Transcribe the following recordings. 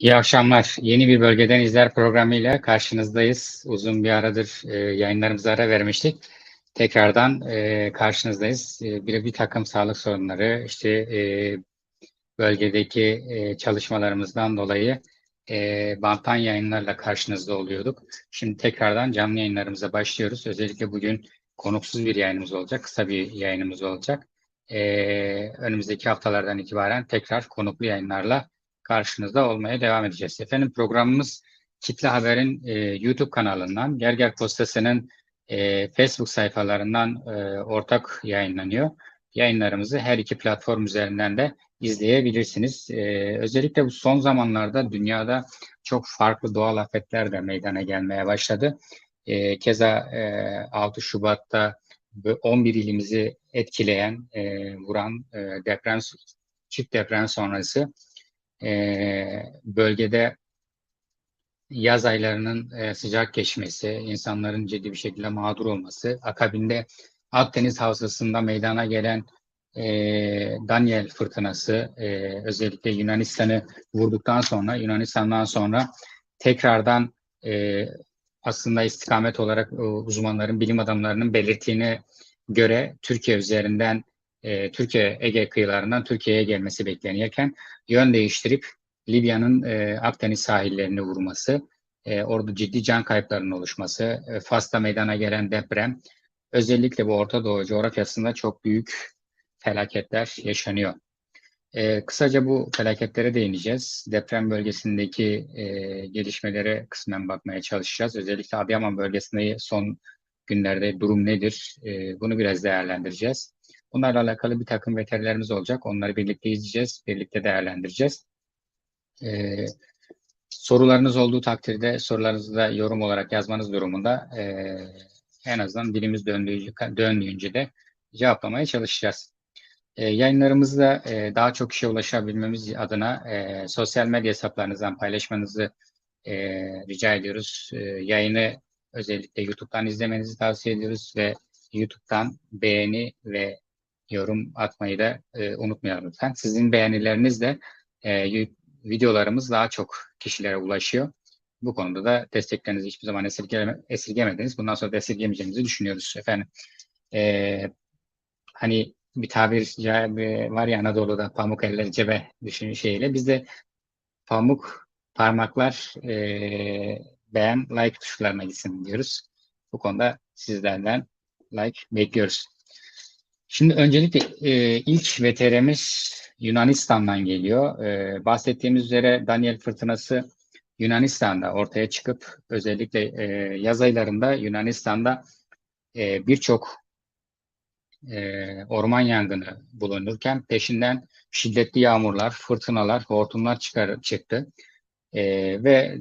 İyi akşamlar. Yeni bir Bölgeden İzler programıyla karşınızdayız. Uzun bir aradır e, yayınlarımıza ara vermiştik. Tekrardan e, karşınızdayız. E, bir, bir takım sağlık sorunları, işte e, bölgedeki e, çalışmalarımızdan dolayı e, banttan yayınlarla karşınızda oluyorduk. Şimdi tekrardan canlı yayınlarımıza başlıyoruz. Özellikle bugün konuksuz bir yayınımız olacak, kısa bir yayınımız olacak. E, önümüzdeki haftalardan itibaren tekrar konuklu yayınlarla karşınızda olmaya devam edeceğiz. Efendim programımız Kitle Haber'in e, YouTube kanalından, Gerger Postası'nın e, Facebook sayfalarından e, ortak yayınlanıyor. Yayınlarımızı her iki platform üzerinden de izleyebilirsiniz. E, özellikle bu son zamanlarda dünyada çok farklı doğal afetler de meydana gelmeye başladı. E, keza e, 6 Şubat'ta 11 ilimizi etkileyen, e, vuran e, deprem, çift deprem sonrası e, bölgede yaz aylarının e, sıcak geçmesi, insanların ciddi bir şekilde mağdur olması, akabinde Akdeniz havzasında meydana gelen e, Daniel fırtınası, e, özellikle Yunanistan'ı vurduktan sonra, Yunanistan'dan sonra tekrardan e, aslında istikamet olarak e, uzmanların, bilim adamlarının belirttiğine göre Türkiye üzerinden e, Türkiye Ege kıyılarından Türkiye'ye gelmesi beklenirken yön değiştirip Libya'nın e, Akdeniz sahillerini vurması, e, orada ciddi can kayıplarının oluşması, e, Fas'ta meydana gelen deprem, özellikle bu Orta Doğu coğrafyasında çok büyük felaketler yaşanıyor. E, kısaca bu felaketlere değineceğiz. Deprem bölgesindeki e, gelişmelere kısmen bakmaya çalışacağız. Özellikle Adıyaman bölgesinde son günlerde durum nedir? E, bunu biraz değerlendireceğiz. Bunlarla alakalı bir takım veterilerimiz olacak. Onları birlikte izleyeceğiz, birlikte değerlendireceğiz. Ee, sorularınız olduğu takdirde sorularınızı da yorum olarak yazmanız durumunda e, en azından dilimiz döndüğü, döndüğünce de cevaplamaya çalışacağız. E, yayınlarımızda e, daha çok kişiye ulaşabilmemiz adına e, sosyal medya hesaplarınızdan paylaşmanızı e, rica ediyoruz. E, yayını özellikle YouTube'dan izlemenizi tavsiye ediyoruz ve YouTube'dan beğeni ve yorum atmayı da e, unutmayalım lütfen. Sizin beğenileriniz de e, videolarımız daha çok kişilere ulaşıyor. Bu konuda da desteklerinizi hiçbir zaman esirgeme, esirgemediniz. Bundan sonra da esirgemeyeceğimizi düşünüyoruz efendim. E, hani bir tabir var ya Anadolu'da pamuk eller cebe düşünün şeyle. Biz de pamuk parmaklar e, beğen like tuşlarına gitsin diyoruz. Bu konuda sizlerden like bekliyoruz. Şimdi öncelikle e, ilk VTR'miz Yunanistan'dan geliyor. E, bahsettiğimiz üzere Daniel fırtınası Yunanistan'da ortaya çıkıp özellikle e, yaz aylarında Yunanistan'da e, birçok e, orman yangını bulunurken peşinden şiddetli yağmurlar, fırtınalar, hortumlar çıkar, çıktı. E, ve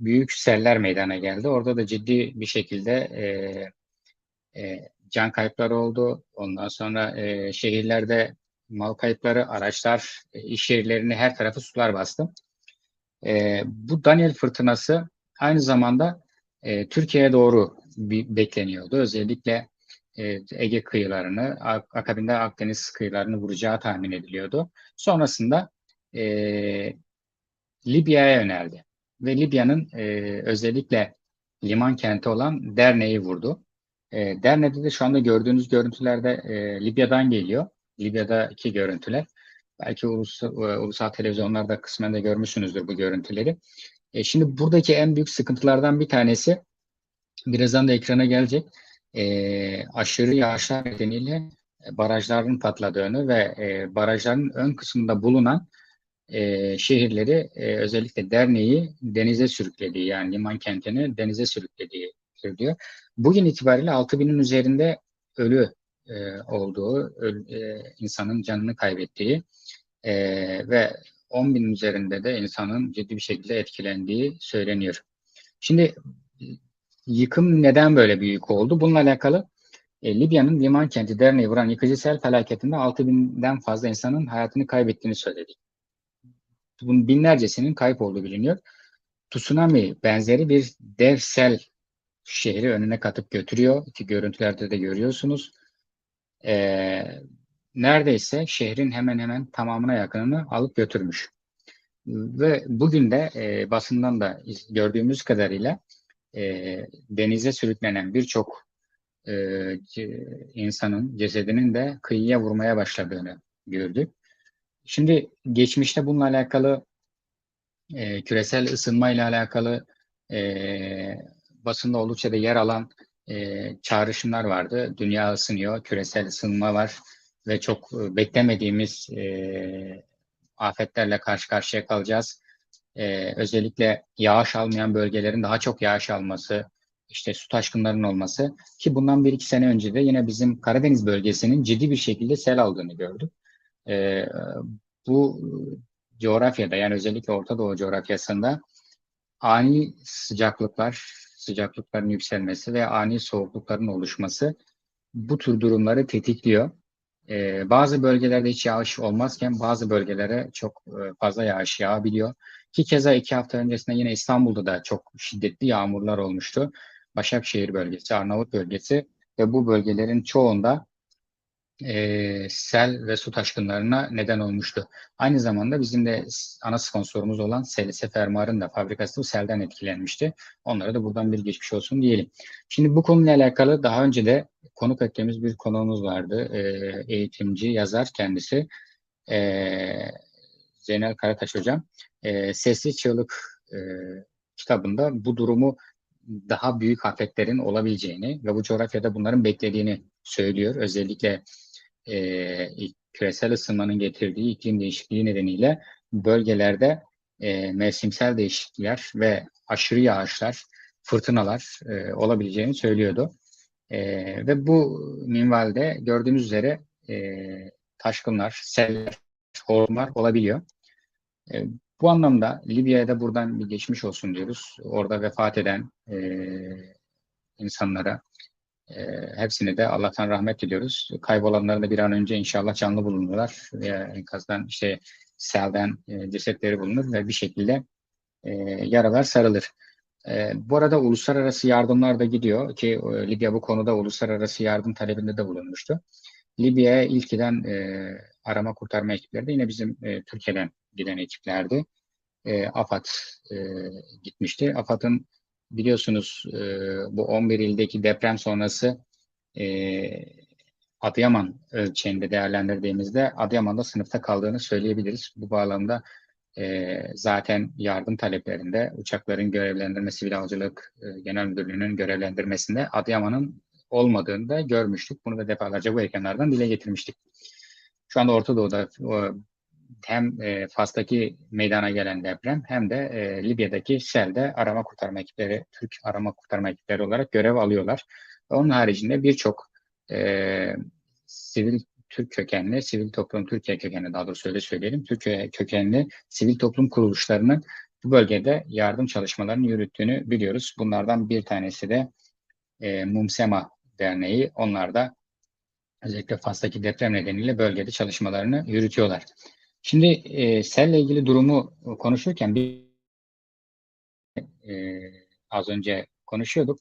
büyük seller meydana geldi. Orada da ciddi bir şekilde e, e, can kayıpları oldu. Ondan sonra e, şehirlerde mal kayıpları, araçlar, e, iş yerlerini her tarafı sular bastı. E, bu Daniel fırtınası aynı zamanda e, Türkiye'ye doğru bir bekleniyordu. Özellikle e, Ege kıyılarını, akabinde Akdeniz kıyılarını vuracağı tahmin ediliyordu. Sonrasında e, Libya'ya yöneldi. Ve Libya'nın e, özellikle liman kenti olan Derne'yi vurdu. E, Derne'de de şu anda gördüğünüz görüntülerde e, Libya'dan geliyor. Libya'daki görüntüler. Belki ulusal, e, ulusal televizyonlarda kısmen de görmüşsünüzdür bu görüntüleri. E, şimdi buradaki en büyük sıkıntılardan bir tanesi, birazdan da ekrana gelecek, e, aşırı yağışlar nedeniyle barajların patladığını ve e, barajların ön kısmında bulunan e, şehirleri e, özellikle derneği denize sürüklediği yani liman kentini denize sürüklediği söylüyor. Bugün itibariyle 6000'in üzerinde ölü e, olduğu, öl, e, insanın canını kaybettiği e, ve 10 bin üzerinde de insanın ciddi bir şekilde etkilendiği söyleniyor. Şimdi yıkım neden böyle büyük oldu? Bununla alakalı e, Libya'nın Liman Kenti Derneği vuran yıkıcı sel felaketinde 6 binden fazla insanın hayatını kaybettiğini söyledik. Bunun binlercesinin kayıp olduğu biliniyor. Tsunami benzeri bir dev sel şehri önüne katıp götürüyor ki görüntülerde de görüyorsunuz. Ee, neredeyse şehrin hemen hemen tamamına yakınını alıp götürmüş. Ve bugün de e, basından da gördüğümüz kadarıyla e, denize sürüklenen birçok e, insanın cesedinin de kıyıya vurmaya başladığını gördük. Şimdi geçmişte bununla alakalı e, küresel ısınma ile alakalı e, basında oldukça da yer alan e, çağrışımlar vardı. Dünya ısınıyor, küresel ısınma var ve çok e, beklemediğimiz e, afetlerle karşı karşıya kalacağız. E, özellikle yağış almayan bölgelerin daha çok yağış alması, işte su taşkınlarının olması ki bundan bir iki sene önce de yine bizim Karadeniz bölgesinin ciddi bir şekilde sel aldığını gördük. E, bu coğrafyada yani özellikle Orta Doğu coğrafyasında ani sıcaklıklar, sıcaklıkların yükselmesi ve ani soğuklukların oluşması bu tür durumları tetikliyor. Ee, bazı bölgelerde hiç yağış olmazken bazı bölgelere çok e, fazla yağış yağabiliyor. Ki keza iki hafta öncesinde yine İstanbul'da da çok şiddetli yağmurlar olmuştu. Başakşehir bölgesi, Arnavut bölgesi ve bu bölgelerin çoğunda e, sel ve su taşkınlarına neden olmuştu. Aynı zamanda bizim de ana sponsorumuz olan Selise Fermuar'ın da fabrikası bu selden etkilenmişti. Onlara da buradan bir geçmiş olsun diyelim. Şimdi bu konuyla alakalı daha önce de konuk ettiğimiz bir konuğumuz vardı. E, eğitimci, yazar kendisi. E, Zeynel Karataş Hocam. E, Sesli Çığlık e, kitabında bu durumu daha büyük afetlerin olabileceğini ve bu coğrafyada bunların beklediğini söylüyor. Özellikle e, küresel ısınmanın getirdiği iklim değişikliği nedeniyle bölgelerde e, mevsimsel değişiklikler ve aşırı yağışlar, fırtınalar e, olabileceğini söylüyordu. E, ve bu minvalde gördüğünüz üzere e, taşkınlar, seller, hortumlar olabiliyor. E, bu anlamda Libya'ya da buradan bir geçmiş olsun diyoruz. Orada vefat eden e, insanlara e, hepsini de Allah'tan rahmet diliyoruz. Kaybolanları da bir an önce inşallah canlı bulunurlar. Veya enkazdan işte selden e, cesetleri bulunur ve bir şekilde e, yaralar sarılır. E, bu arada uluslararası yardımlar da gidiyor ki e, Libya bu konuda uluslararası yardım talebinde de bulunmuştu. Libya'ya ilk giden e, arama kurtarma ekipleri de yine bizim e, Türkiye'den giden ekiplerdi. E, AFAD e, gitmişti. AFAD'ın biliyorsunuz e, bu 11 ildeki deprem sonrası e, Adıyaman ölçeğinde değerlendirdiğimizde Adıyaman'da sınıfta kaldığını söyleyebiliriz. Bu bağlamda e, zaten yardım taleplerinde uçakların görevlendirme Sivil Havacılık e, Genel Müdürlüğü'nün görevlendirmesinde Adıyaman'ın olmadığını da görmüştük. Bunu da defalarca bu ekranlardan dile getirmiştik. Şu anda Orta Doğu'da hem e, Fas'taki meydana gelen deprem hem de e, Libya'daki selde arama kurtarma ekipleri, Türk arama kurtarma ekipleri olarak görev alıyorlar. Onun haricinde birçok e, sivil Türk kökenli, sivil toplum Türkiye kökenli daha doğrusu öyle söyleyelim, Türkiye kökenli sivil toplum kuruluşlarının bu bölgede yardım çalışmalarını yürüttüğünü biliyoruz. Bunlardan bir tanesi de e, Mumsema Derneği. Onlar da özellikle Fas'taki deprem nedeniyle bölgede çalışmalarını yürütüyorlar. Şimdi e, selle ilgili durumu konuşurken bir e, az önce konuşuyorduk.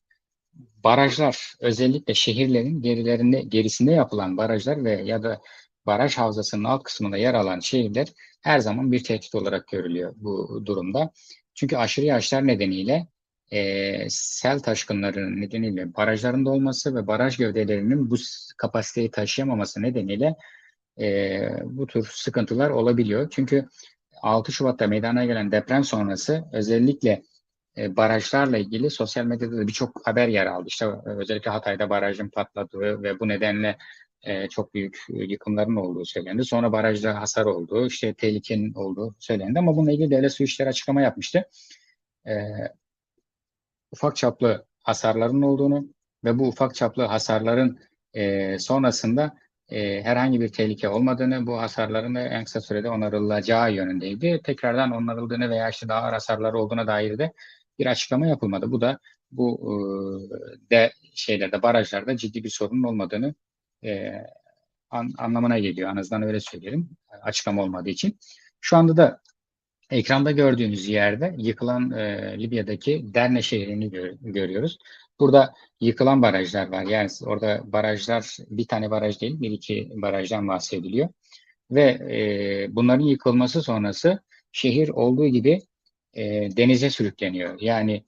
Barajlar özellikle şehirlerin gerilerinde gerisinde yapılan barajlar ve ya da baraj havzasının alt kısmında yer alan şehirler her zaman bir tehdit olarak görülüyor bu durumda. Çünkü aşırı yağışlar nedeniyle e, sel taşkınlarının nedeniyle barajlarında olması ve baraj gövdelerinin bu kapasiteyi taşıyamaması nedeniyle e, bu tür sıkıntılar olabiliyor. Çünkü 6 Şubat'ta meydana gelen deprem sonrası özellikle e, barajlarla ilgili sosyal medyada da birçok haber yer aldı. İşte e, özellikle Hatay'da barajın patladığı ve bu nedenle e, çok büyük yıkımların olduğu söylendi. Sonra barajda hasar olduğu, işte tehlikenin olduğu söylendi ama bununla ilgili devlet su işleri açıklama yapmıştı. E, ufak çaplı hasarların olduğunu ve bu ufak çaplı hasarların e, sonrasında e, herhangi bir tehlike olmadığını, bu hasarların en kısa sürede onarılacağı yönündeydi. Tekrardan onarıldığını veya işte daha ağır hasarlar olduğuna dair de bir açıklama yapılmadı. Bu da bu e, de şeylerde, barajlarda ciddi bir sorunun olmadığını e, an, anlamına geliyor. En azından öyle söyleyelim. Açıklama olmadığı için. Şu anda da ekranda gördüğünüz yerde yıkılan e, Libya'daki Derne şehrini gör, görüyoruz. Burada yıkılan barajlar var. Yani orada barajlar bir tane baraj değil, bir iki barajdan bahsediliyor. Ve e, bunların yıkılması sonrası şehir olduğu gibi e, denize sürükleniyor. Yani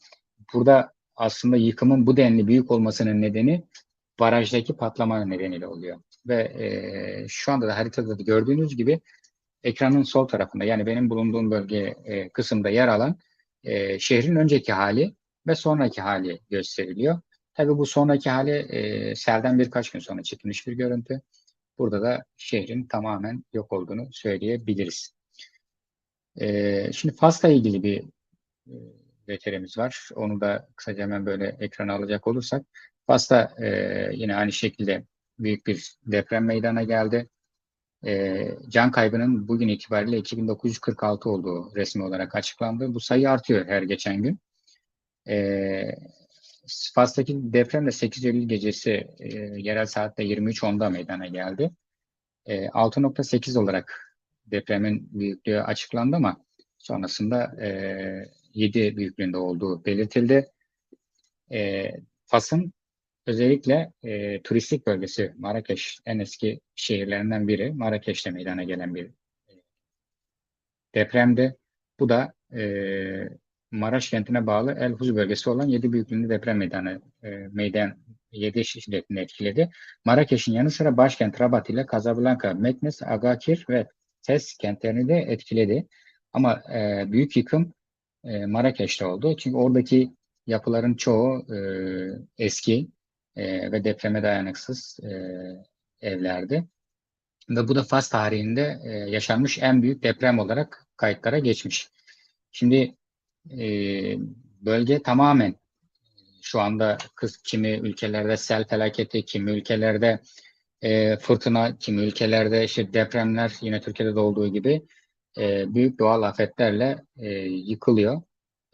burada aslında yıkımın bu denli büyük olmasının nedeni barajdaki patlamanın nedeniyle oluyor. Ve e, şu anda da haritada da gördüğünüz gibi ekranın sol tarafında yani benim bulunduğum bölge e, kısımda yer alan e, şehrin önceki hali ve sonraki hali gösteriliyor. Tabii bu sonraki hali e, selden birkaç gün sonra çekilmiş bir görüntü. Burada da şehrin tamamen yok olduğunu söyleyebiliriz. E, şimdi Fas'la ilgili bir e, veterimiz var. Onu da kısaca hemen böyle ekrana alacak olursak. Fas'ta e, yine aynı şekilde büyük bir deprem meydana geldi. E, can kaybının bugün itibariyle 2946 olduğu resmi olarak açıklandı. Bu sayı artıyor her geçen gün. E, Fas'taki deprem de 8 Eylül gecesi e, yerel saatte 23.10'da meydana geldi. E, 6.8 olarak depremin büyüklüğü açıklandı ama sonrasında e, 7 büyüklüğünde olduğu belirtildi. E, Fas'ın özellikle e, turistik bölgesi Marrakeş en eski şehirlerinden biri. Marrakeş'te meydana gelen bir e, depremdi. Bu da e, Maraş kentine bağlı El Huz bölgesi olan 7 büyüklüğünde deprem meydanı e, meydan 7 şiddetini etkiledi. Marrakeş'in yanı sıra başkent Rabat ile Casablanca, Meknes, Agakir ve Fes kentlerini de etkiledi. Ama e, büyük yıkım e, Marrakeş'te oldu. Çünkü oradaki yapıların çoğu e, eski e, ve depreme dayanıksız e, evlerdi. Ve bu da Fas tarihinde e, yaşanmış en büyük deprem olarak kayıtlara geçmiş. Şimdi e, bölge tamamen şu anda kız, kimi ülkelerde sel felaketi, kimi ülkelerde e, fırtına, kimi ülkelerde işte depremler yine Türkiye'de de olduğu gibi e, büyük doğal afetlerle e, yıkılıyor.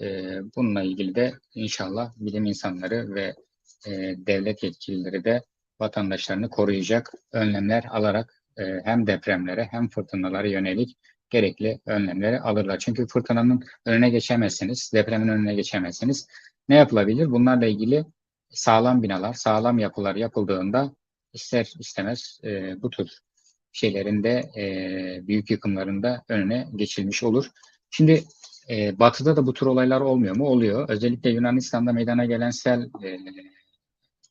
E, bununla ilgili de inşallah bilim insanları ve e, devlet yetkilileri de vatandaşlarını koruyacak önlemler alarak e, hem depremlere hem fırtınalara yönelik gerekli önlemleri alırlar. Çünkü fırtınanın önüne geçemezsiniz, depremin önüne geçemezsiniz. Ne yapılabilir? Bunlarla ilgili sağlam binalar, sağlam yapılar yapıldığında ister istemez e, bu tür şeylerin de e, büyük yıkımlarında önüne geçilmiş olur. Şimdi e, batıda da bu tür olaylar olmuyor mu? Oluyor. Özellikle Yunanistan'da meydana gelen sel e,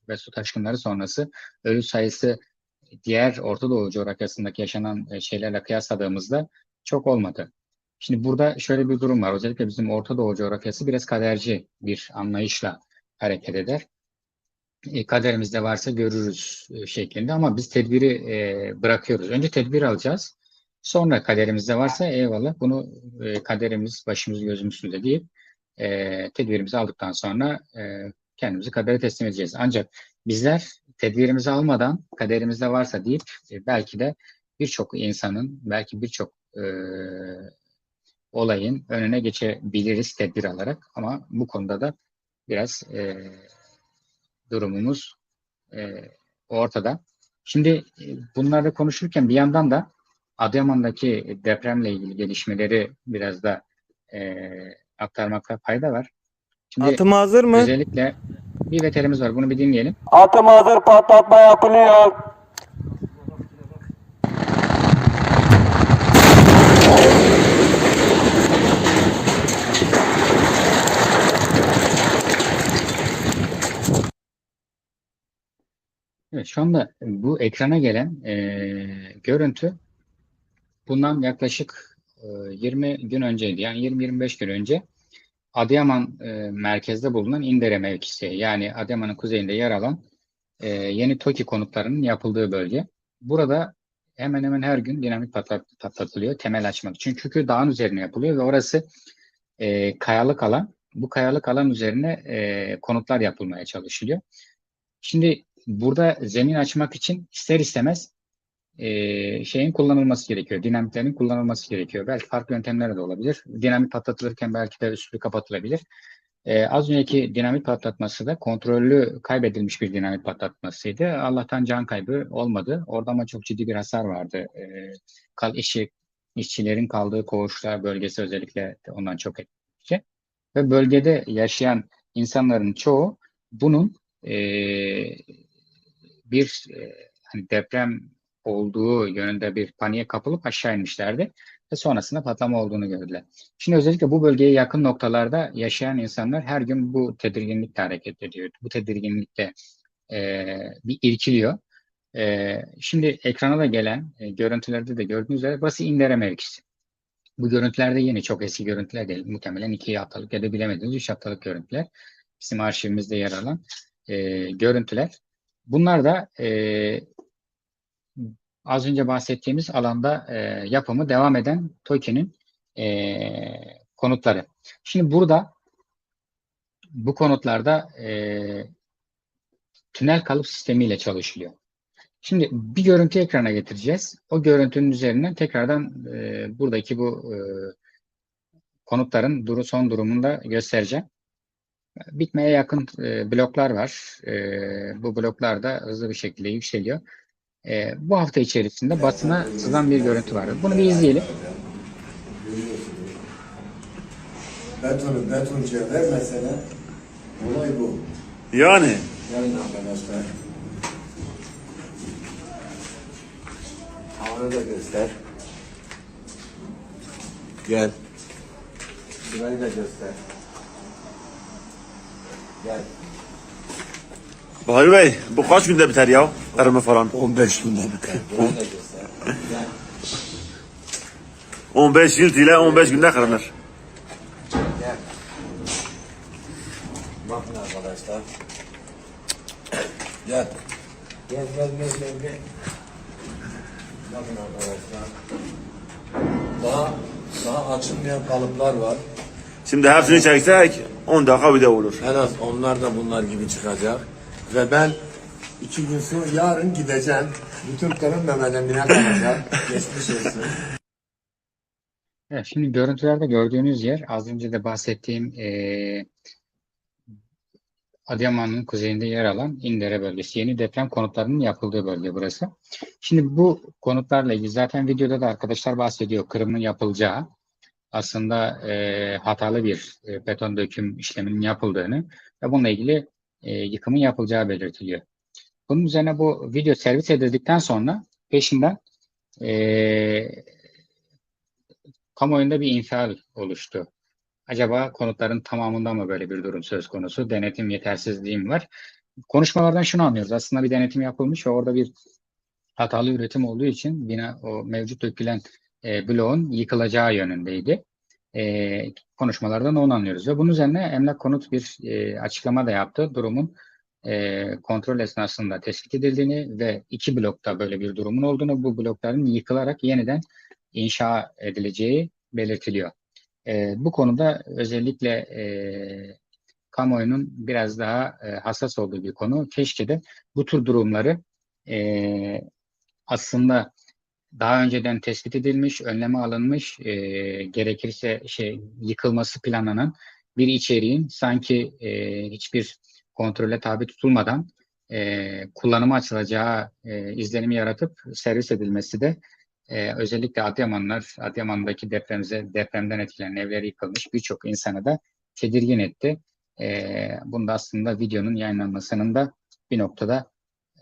ve su taşkınları sonrası ölü sayısı diğer Orta Doğu coğrafyasındaki yaşanan e, şeylerle kıyasladığımızda çok olmadı. Şimdi burada şöyle bir durum var. Özellikle bizim Orta Doğu coğrafyası biraz kaderci bir anlayışla hareket eder. E, kaderimizde varsa görürüz e, şeklinde ama biz tedbiri e, bırakıyoruz. Önce tedbir alacağız. Sonra kaderimizde varsa eyvallah bunu e, kaderimiz başımız gözümüz üstünde deyip e, tedbirimizi aldıktan sonra e, kendimizi kadere teslim edeceğiz. Ancak bizler tedbirimizi almadan kaderimizde varsa deyip e, belki de birçok insanın belki birçok e, olayın önüne geçebiliriz tedbir alarak ama bu konuda da biraz e, durumumuz e, ortada. Şimdi e, bunları konuşurken bir yandan da Adıyaman'daki depremle ilgili gelişmeleri biraz da e, aktarmakta fayda var. Şimdi Atım hazır mı? özellikle bir veterimiz var. Bunu bir dinleyelim. Atım hazır patlatma yapılıyor. Evet, şu anda bu ekrana gelen e, görüntü bundan yaklaşık e, 20 gün önceydi. Yani 20-25 gün önce Adıyaman e, merkezde bulunan İndere mevkisi yani Adıyaman'ın kuzeyinde yer alan e, yeni TOKİ konutlarının yapıldığı bölge. Burada hemen hemen her gün dinamit patlat, patlatılıyor temel açmak için. Çünkü dağın üzerine yapılıyor ve orası e, kayalık alan. Bu kayalık alan üzerine e, konutlar yapılmaya çalışılıyor. Şimdi burada zemin açmak için ister istemez e, şeyin kullanılması gerekiyor. Dinamitlerin kullanılması gerekiyor. Belki farklı yöntemler de olabilir. Dinamit patlatılırken belki de üstü kapatılabilir. E, az önceki dinamit patlatması da kontrollü kaybedilmiş bir dinamit patlatmasıydı. Allah'tan can kaybı olmadı. Orada ama çok ciddi bir hasar vardı. E, kal işi, işçilerin kaldığı koğuşlar bölgesi özellikle ondan çok etkileyici. Ve bölgede yaşayan insanların çoğu bunun e, bir e, hani deprem olduğu yönünde bir paniğe kapılıp aşağı inmişlerdi ve sonrasında patlama olduğunu gördüler. Şimdi özellikle bu bölgeye yakın noktalarda yaşayan insanlar her gün bu tedirginlikle hareket ediyor. Bu tedirginlikle e, bir irkiliyor. E, şimdi ekrana da gelen e, görüntülerde de gördüğünüz üzere burası İndere mevkisi. Bu görüntülerde yeni çok eski görüntüler değil. Muhtemelen iki haftalık ya da bilemediğiniz üç haftalık görüntüler. Bizim arşivimizde yer alan e, görüntüler. Bunlar da e, az önce bahsettiğimiz alanda e, yapımı devam eden TOKİ'nin e, konutları. Şimdi burada bu konutlarda e, tünel kalıp sistemiyle çalışılıyor. Şimdi bir görüntü ekrana getireceğiz. O görüntünün üzerinden tekrardan e, buradaki bu e, konutların duru, son durumunu da göstereceğim. Bitmeye yakın e, bloklar var. E, bu bloklar da hızlı bir şekilde yükseliyor. E, bu hafta içerisinde basına sızan bir görüntü var. Bunu bir izleyelim. Betonu betoncuya vermesene olay bu. Yani Gelin arkadaşlar. Havanı da göster. Gel. Şurayı da göster. Gel. Bahri Bey bu kaç günde biter ya? Arama falan. 15 günde biter. Burayı da göster. Gel. 15 yıl ile 15 günde kırılır. Gel. Bakın arkadaşlar. Gel. Gel gel gel gel gel. Bakın arkadaşlar. Daha daha açılmayan kalıplar var. Şimdi hepsini çeksek 10 dakika video olur. En az onlar da bunlar gibi çıkacak. Ve ben iki gün sonra yarın gideceğim. Bütün karın memelemine kalacak. Geçmiş olsun. Evet, şimdi görüntülerde gördüğünüz yer az önce de bahsettiğim eee Adıyaman'ın kuzeyinde yer alan İndere bölgesi. Yeni deprem konutlarının yapıldığı bölge burası. Şimdi bu konutlarla ilgili zaten videoda da arkadaşlar bahsediyor. Kırımın yapılacağı aslında eee, hatalı bir e, beton döküm işleminin yapıldığını ve bununla ilgili e, yıkımın yapılacağı belirtiliyor. Bunun üzerine bu video servis edildikten sonra peşinden eee kamuoyunda bir infial oluştu. Acaba konutların tamamında mı böyle bir durum söz konusu? Denetim yetersizliği mi var? Konuşmalardan şunu anlıyoruz. Aslında bir denetim yapılmış ve orada bir hatalı üretim olduğu için bina o mevcut dökülen e, bloğun yıkılacağı yönündeydi. E, konuşmalardan onu anlıyoruz. Ve bunun üzerine emlak konut bir e, açıklama da yaptı. Durumun e, kontrol esnasında tespit edildiğini ve iki blokta böyle bir durumun olduğunu, bu blokların yıkılarak yeniden inşa edileceği belirtiliyor. E, bu konuda özellikle e, kamuoyunun biraz daha e, hassas olduğu bir konu. Keşke de bu tür durumları e, aslında daha önceden tespit edilmiş, önleme alınmış, e, gerekirse şey yıkılması planlanan bir içeriğin sanki e, hiçbir kontrole tabi tutulmadan e, kullanıma açılacağı e, izlenimi yaratıp servis edilmesi de ee, özellikle Adıyamanlar, Adıyaman'daki depremize, depremden etkilenen evleri yıkılmış birçok insanı da tedirgin etti. Ee, bunda aslında videonun yayınlanmasının da bir noktada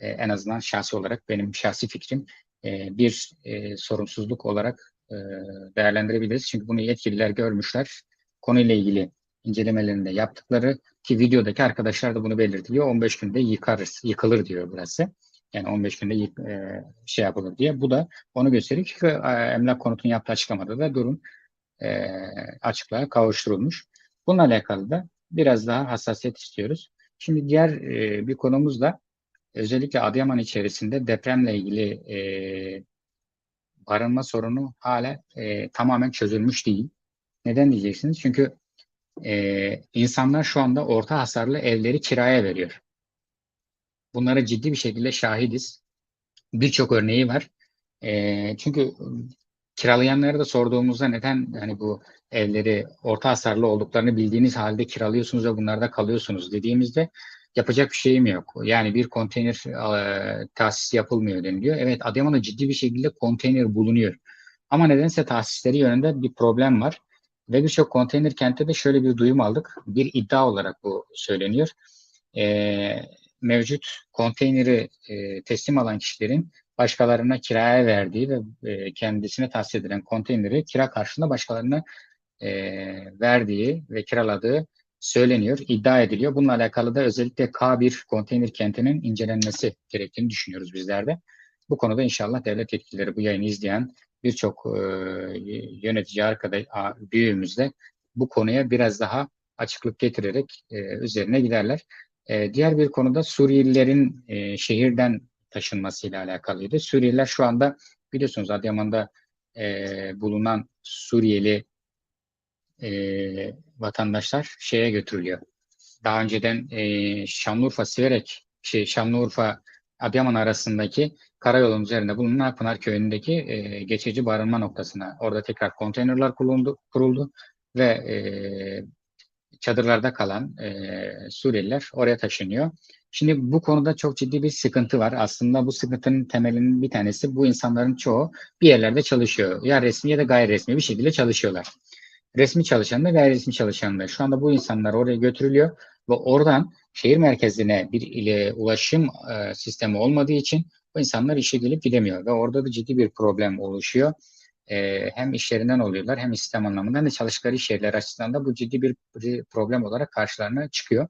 e, en azından şahsi olarak benim şahsi fikrim e, bir e, sorumsuzluk olarak e, değerlendirebiliriz. Çünkü bunu yetkililer görmüşler. Konuyla ilgili incelemelerinde yaptıkları ki videodaki arkadaşlar da bunu belirtiliyor. 15 günde yıkarız, yıkılır diyor burası. Yani 15 günde yık, e, şey yapılır diye. Bu da onu gösteriyor ki e, emlak konutun yaptığı açıklamada da durum e, açıklığa kavuşturulmuş. Bununla alakalı da biraz daha hassasiyet istiyoruz. Şimdi diğer e, bir konumuz da özellikle Adıyaman içerisinde depremle ilgili e, barınma sorunu hala e, tamamen çözülmüş değil. Neden diyeceksiniz? Çünkü e, insanlar şu anda orta hasarlı evleri kiraya veriyor. Bunlara ciddi bir şekilde şahidiz. Birçok örneği var. E, çünkü kiralayanlara da sorduğumuzda neden hani bu evleri orta hasarlı olduklarını bildiğiniz halde kiralıyorsunuz ve bunlarda kalıyorsunuz dediğimizde yapacak bir şeyim yok. Yani bir konteyner e, tahsis yapılmıyor deniliyor. Evet Adıyaman'da ciddi bir şekilde konteyner bulunuyor. Ama nedense tahsisleri yönünde bir problem var. Ve birçok konteyner kentte de şöyle bir duyum aldık. Bir iddia olarak bu söyleniyor. E, mevcut konteyneri e, teslim alan kişilerin başkalarına kiraya verdiği ve e, kendisine tahsis edilen konteyneri kira karşılığında başkalarına e, verdiği ve kiraladığı söyleniyor, iddia ediliyor. Bununla alakalı da özellikle K1 konteyner kentinin incelenmesi gerektiğini düşünüyoruz bizler de. Bu konuda inşallah devlet yetkilileri bu yayını izleyen birçok e, yönetici arkadaş a- büyüğümüz de bu konuya biraz daha açıklık getirerek e, üzerine giderler. E, diğer bir konuda Suriyelilerin e, şehirden taşınmasıyla alakalıydı. Suriyeliler şu anda biliyorsunuz Adıyaman'da e, bulunan Suriyeli e, vatandaşlar şeye götürülüyor. Daha önceden e, Şanlıurfa Siverek, şey Şanlıurfa Adıyaman arasındaki karayolun üzerinde bulunan Akpınar Köyü'ndeki e, geçici barınma noktasına orada tekrar konteynerler kuruldu, kuruldu ve e, çadırlarda kalan e, Suriyeliler oraya taşınıyor. Şimdi bu konuda çok ciddi bir sıkıntı var. Aslında bu sıkıntının temelinin bir tanesi bu insanların çoğu bir yerlerde çalışıyor. Ya resmi ya da gayri resmi bir şekilde çalışıyorlar. Resmi çalışan da gayri resmi çalışan da. Şu anda bu insanlar oraya götürülüyor ve oradan şehir merkezine bir ile ulaşım e, sistemi olmadığı için bu insanlar işe gelip gidemiyor ve orada da ciddi bir problem oluşuyor. E, hem işlerinden oluyorlar hem sistem anlamında hem de çalıştıkları iş yerleri açısından da bu ciddi bir problem olarak karşılarına çıkıyor.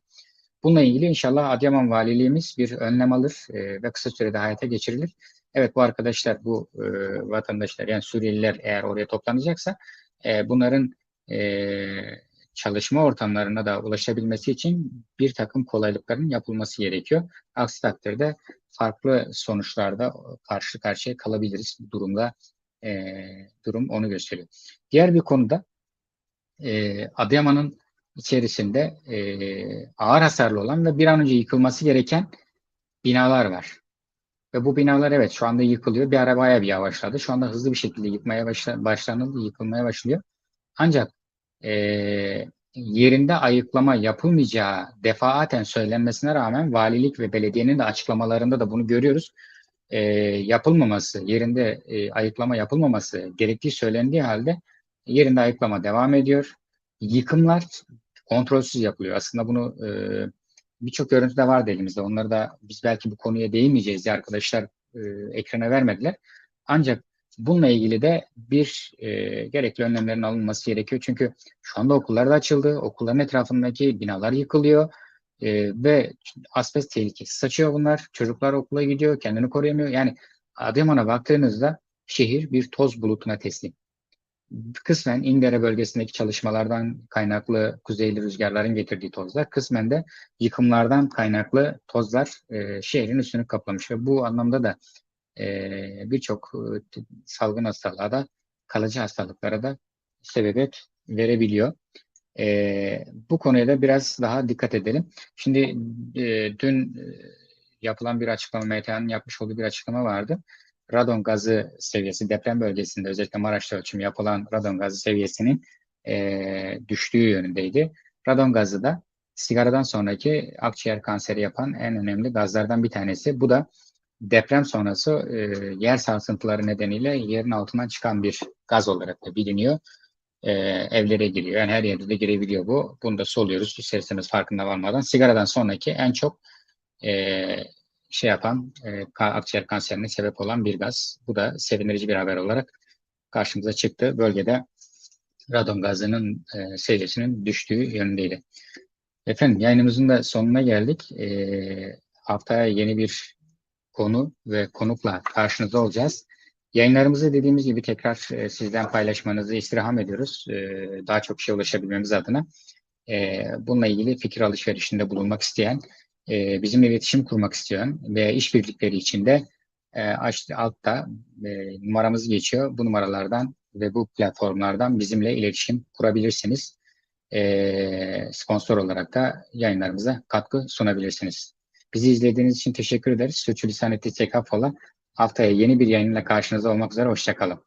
Bununla ilgili inşallah Adıyaman Valiliğimiz bir önlem alır e, ve kısa sürede hayata geçirilir. Evet bu arkadaşlar, bu e, vatandaşlar yani Suriyeliler eğer oraya toplanacaksa e, bunların çalışma ortamlarına da ulaşabilmesi için bir takım kolaylıkların yapılması gerekiyor. Aksi takdirde farklı sonuçlarda karşı karşıya kalabiliriz durumda. E, durum onu gösteriyor. Diğer bir konuda e, Adıyaman'ın içerisinde e, ağır hasarlı olan ve bir an önce yıkılması gereken binalar var. Ve bu binalar evet şu anda yıkılıyor. Bir ara bayağı bir yavaşladı. Şu anda hızlı bir şekilde yıkmaya başla, başlanıldı, yıkılmaya başlıyor. Ancak e, yerinde ayıklama yapılmayacağı defaaten söylenmesine rağmen valilik ve belediyenin de açıklamalarında da bunu görüyoruz. E, yapılmaması, yerinde e, ayıklama yapılmaması gerektiği söylendiği halde yerinde ayıklama devam ediyor. Yıkımlar kontrolsüz yapılıyor. Aslında bunu e, birçok görüntü de vardı elimizde. Onları da biz belki bu konuya değinmeyeceğiz diye arkadaşlar e, ekrana vermediler. Ancak bununla ilgili de bir e, gerekli önlemlerin alınması gerekiyor. Çünkü şu anda okullar da açıldı. Okulların etrafındaki binalar yıkılıyor. E, ve asbest tehlikesi saçıyor bunlar. Çocuklar okula gidiyor, kendini koruyamıyor. Yani Adıyaman'a baktığınızda şehir bir toz bulutuna teslim kısmen İndere bölgesindeki çalışmalardan kaynaklı kuzeyli rüzgarların getirdiği tozlar, kısmen de yıkımlardan kaynaklı tozlar e, şehrin üstünü kaplamış ve bu anlamda da e, birçok e, salgın hastalığa da kalıcı hastalıklara da sebebiyet verebiliyor. E, bu konuya da biraz daha dikkat edelim. Şimdi e, dün e, yapılan bir açıklama, MTA'nın yapmış olduğu bir açıklama vardı radon gazı seviyesi deprem bölgesinde özellikle Maraş'ta ölçüm yapılan radon gazı seviyesinin e, düştüğü yönündeydi. Radon gazı da sigaradan sonraki akciğer kanseri yapan en önemli gazlardan bir tanesi. Bu da deprem sonrası e, yer sarsıntıları nedeniyle yerin altından çıkan bir gaz olarak da biliniyor. E, evlere giriyor. Yani her yerde de girebiliyor bu. Bunu da soluyoruz isterseniz farkında varmadan. Sigaradan sonraki en çok e, şey yapan e, akciğer kanserine sebep olan bir gaz. Bu da sevindirici bir haber olarak karşımıza çıktı. Bölgede radon gazının e, seviyesinin düştüğü yönündeydi. Efendim yayınımızın da sonuna geldik. E, haftaya yeni bir konu ve konukla karşınızda olacağız. Yayınlarımızı dediğimiz gibi tekrar e, sizden paylaşmanızı istirham ediyoruz. E, daha çok şey ulaşabilmemiz adına. E, bununla ilgili fikir alışverişinde bulunmak isteyen e, bizimle iletişim kurmak isteyen ve işbirlikleri içinde e, altta e, numaramız geçiyor. Bu numaralardan ve bu platformlardan bizimle iletişim kurabilirsiniz. E, sponsor olarak da yayınlarımıza katkı sunabilirsiniz. Bizi izlediğiniz için teşekkür ederiz. Sürçülisan ettiysek affola. Haftaya yeni bir yayınla karşınızda olmak üzere. Hoşçakalın.